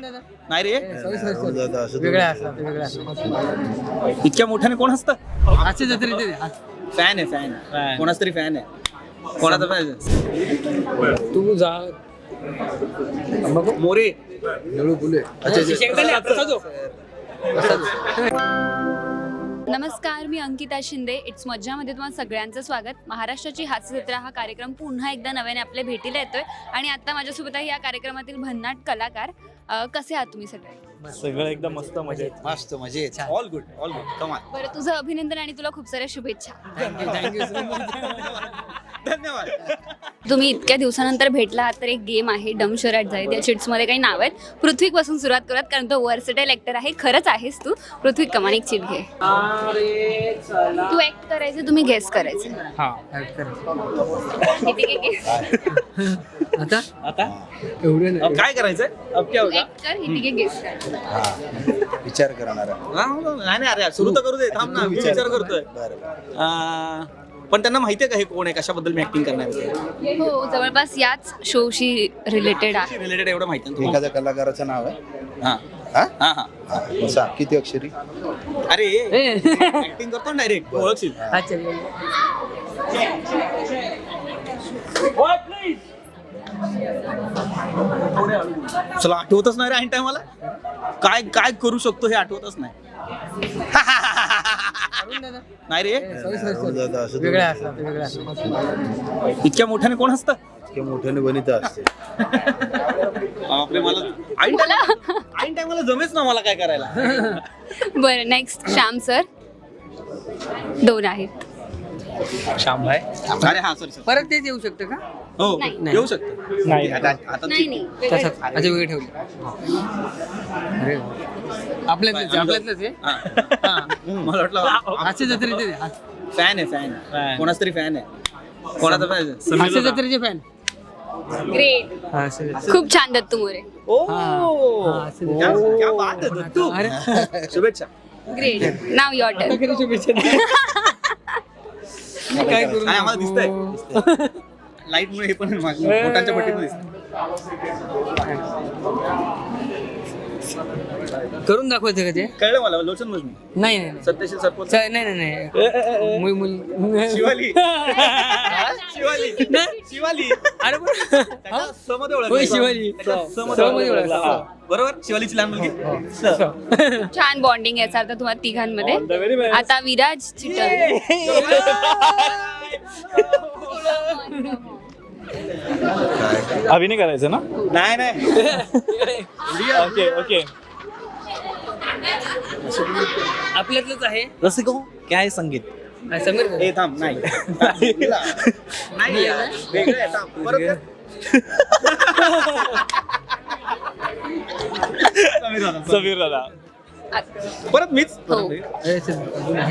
नाही रे. वेगळ्या असतात वेगळ्या असतात. इतक्या मोठ्याने कोण असतं असे जत्रेचे फॅन आहे फॅन कोणाच तरी फॅन आहे. कोणाचा फॅन तू जा. मोरे. निळू फुले. नमस्कार मी अंकिता शिंदे. इट्स मज्जामध्ये तुम्हाला सगळ्यांचं स्वागत. महाराष्ट्राची हास्य जत्रा हा कार्यक्रम पुन्हा एकदा नव्याने आपल्या भेटीला येतोय. आणि आता माझ्यासोबत आहे या कार्यक्रमातील भन्नाट कलाकार अं, कसे आहात तुम्ही सगळे? सगळं एकदम मस्त मजेत. मस्त मजेत. ऑल गुड ऑल गुड कमाल बरं तुझं अभिनंदन आणि तुला खूप साऱ्या शुभेच्छा. थँक्यू थँक्यू सो मच धन्यवाद. तुम्ही इतक्या दिवसानंतर भेटला आहात तर एक गेम आहे डम शोराट जाईल या चिट्समध्ये काही नाव आहेत. पृथ्वीपासून सुरुवात करूयात कारण तो वर्सटाईल ऍक्टर आहे. खरंच आहेस तू. पृथ्वी कमान एक चिट घे. तू ऍक्ट करायचे तुम्ही गेस करायचे. हा. guess? आता? आता? एवढं नाही. अब काय करायचंय? अब क्या तू होगा ऍक्ट कर हिती गेस कर हा. विचार करणारा हा, नाही नाही अरे सुरू तर करू दे. थांब ना मी विचार करतोय. बरं बरं. आ, पण त्यांना माहितीये का हे कोण आहे? कशाबद्दल मी ऍक्टिंग करणार आहे? हो जवळपास याच शोशी रिलेटेड आहे. रिलेटेड एवढं माहिती आहे ना एखाद्या कलाकाराचं नाव आहे? हा. हा? हा हा. हा. सांग किती अक्षरी? अरे ऍक्टिंग करतो डायरेक्ट ओळखशील? अच्छा. चला आठवतच नाही रे ऐन टायमाला काय काय करू शकतो हे आठवतच नाही. नाही रे? इतक्या मोठ्याने कोण असतं इतक्या मोठ्याने बनित असते. मला ऐन ऐन टायमाला जमेच ना मला काय करायला. बरं नेक्स्ट श्याम सर दोन आहेत. श्याम भाई अरे हा सॉरी सर परत तेच येऊ शकतं का? हो नाही. येऊ शकतं. नाही. आता आता नाही नाही. वेगळं. तसंच अच्छा वेगळे ठेवले. अरे आपल्यातलंच आहे, आपल्यातलंच आहे हा. हा. मला वाटलं असे जत्रेचे फॅन आहे फॅन. Fan. कोणाच तरी फॅन आहे. कोणाचा फॅन असे जत्रेचे फॅन. ग्रेट खूप छान दत्तू मोरे. ओ! हा, असं क्या क्या बात आहे दत्तू. अरे शुभेच्छा. ग्रेट नाव युअर टर्न काय करू आणि आम्हाला दिसतंय? लाइट मुळे हे पण माझ्या पोटांच्या पट्टीमध्ये दिसतंय. करून दाखवायचं का ते? कळलं मला लोचन मजमी नाही नाही नाही. सत्यशील सरपंच. च- नाही नाही नाही. मुल मुल शिवाली. शिवाली. शिवाली. अरे पण त्याच्या सममध्ये ओळखलं. होय, शिवाली. त्याच्या स- सममध्ये सममध्ये ओळखलं. ओळखलं. हा. बरोबर? शिवालीची लहान मुलगी? स. छान बॉन्डिंग याचा अर्थ तुम्हाला तिघांमध्ये. आता विराज चिटल अभिनय करायचं ना नाही नाही ओके ओके आपल्यातलंच आहे रसिको काय संगीत हा, समीर ए थांब नाही नाही यार. वेगळं आहे थांब परत कर. समीर दादा. समीर दादा परत मीच हो.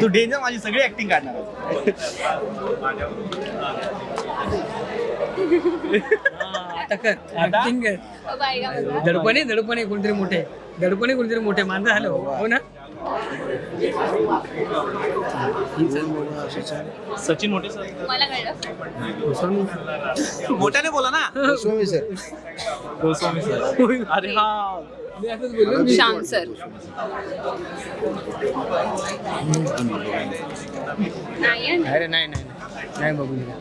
तू डेंजर माझी सगळी ऍक्टिंग काढणार आहेस. आता? कर Acting कर बायगा बघा. दडपणे दडपणे कोणतरी मोठे. दडपणे कोणतरी मोठे. माणसं झालं हो ना? सचिन मोठे सर. मला कळलं. मोठ्याने बोला ना. गोस्वामी सर. गोस्वामी सर. अरे हा. श्याम सर? अरे नाही नाही. नाही. बघून दिला.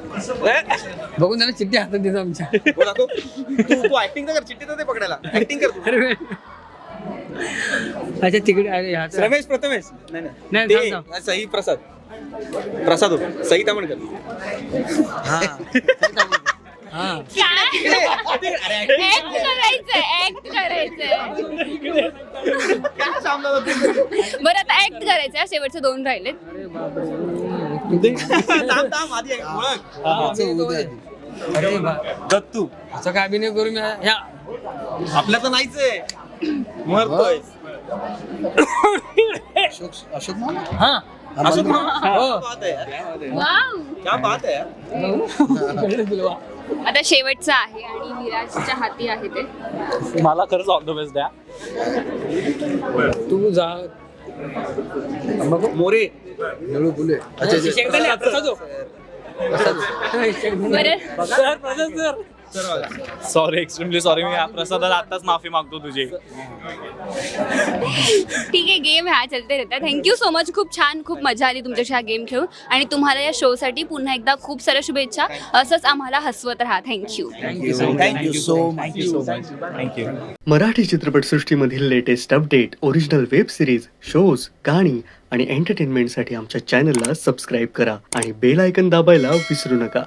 बघून त्याला चिठ्ठी हातात देतो आमच्या. बोला तू तू तू ऍक्टिंग कर चिठ्ठी तर दे पकडायला. ऍक्टिंग कर तू. अरे अच्छा तिकडे अरे हा. रमेश प्रथमेश. नाही नाही, ते, थांब, सई प्रसाद. प्रसाद हो सई तामणकर हा. हा. काय ऍक्ट करायचंय ऍक्ट करायचंय. काय सामना होतो? बरं आता ऍक्ट करायचंय शेवटचे दोन राहिलेत. अरे बापरे. थांब थांब आधी ओळख. अरे बा. दत्तू असं काय अभिनय करू मी? ह्या. आपल्या तर नाहीच आहे. मरतोय. अशोक अशोक मामा? हा. अशोक आम्हाला- मामा, हो. क्या बात है यार. वाव. क्या बात है यार. कळलं तुला वा. आता शेवटचं आहे आणि विराजच्या हाती आहे ते. मला खरंच ऑल द बेस्ट द्या. तू जा. मोरे. निळू फुले. अच्छा Prasad sir. Sorry extremely sorry मी प्रसादाला आताच माफी मागतो तुझी. ठीक आहे गेम ह्या चलते रहता. थँक्यू सो मच खूप छान खूप मजा आली तुमच्याशी हा गेम खेळून. आणि तुम्हाला या शोसाठी पुन्हा एकदा खूप साऱ्या शुभेच्छा. असंच आम्हाला हसवत राहा. Thank you thank you so much so much thank you Marathi चित्रपटसृष्टीमधील latest update original web series shows गाणी आणि एंटरटेनमेंटसाठी आमच्या चॅनलला सबस्क्राईब करा. आणि बेल आयकन दाबायला विसरू नका.